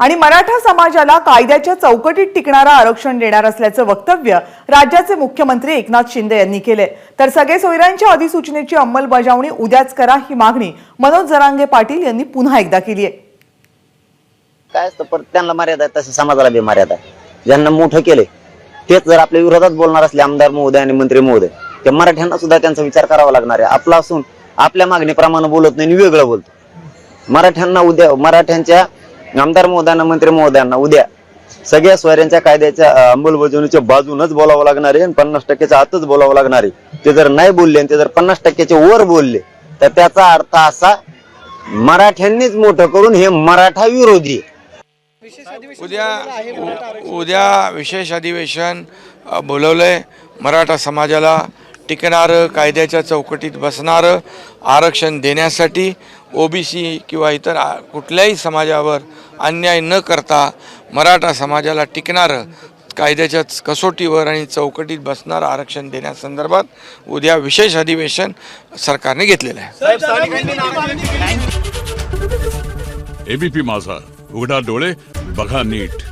आणि मराठा समाजाला कायद्याच्या चौकटीत टिकणारा आरक्षण देणार असल्याचं वक्तव्य राज्याचे मुख्यमंत्री एकनाथ शिंदे यांनी केले तर सगळे सोयऱ्यांच्या अधिसूचनेची अंमलबजावणी उद्याच करा ही मागणी मनोज जरांगे पाटील यांनी पुन्हा एकदा केली आहे काय असतं परत त्यांना मर्यादा आहे तसं समाजाला बी मर्यादा आहे. ज्यांना मोठं केले तेच जर आपल्या विरोधात बोलणार असले आमदार महोदय आणि मंत्री महोदय ते मराठ्यांना सुद्धा त्यांचा विचार करावा लागणार आहे. आपला असून आपल्या मागणीप्रमाणे बोलत नाही आणि वेगळं बोलतो मराठ्यांना उद्या मराठ्यांच्या आमदार महोदयांना मंत्री महोदयांना उद्या. सगळ्या स्वयंच्या कायद्याच्या अंमलबजावणीच्या बाजूनच बोलावं लागणार आहे आणि पन्नास टक्क्याच्या आतच बोलावं लागणार आहे. ते जर नाही बोलले आणि ते जर पन्नास टक्क्याच्या वर बोलले तर त्याचा अर्थ असा मराठ्यांनीच मोठं करून हे मराठा विरोधी उद्या उद्या विशेष अधिवेशन बोलवलंय मराठा समाजाला. टिकणारं कायद्याच्या चौकटीत बसणारं आरक्षण देण्यासाठी ओबीसी किंवा इतर कुठल्याही समाजावर अन्याय न करता मराठा समाजाला टिकणारं कायद्याच्या कसोटीवर आणि चौकटीत बसणारं आरक्षण देण्यासंदर्भात उद्या विशेष अधिवेशन सरकारने घेतलेलं आहे. एबीपी माझा उघडा डोळे बघा नीट.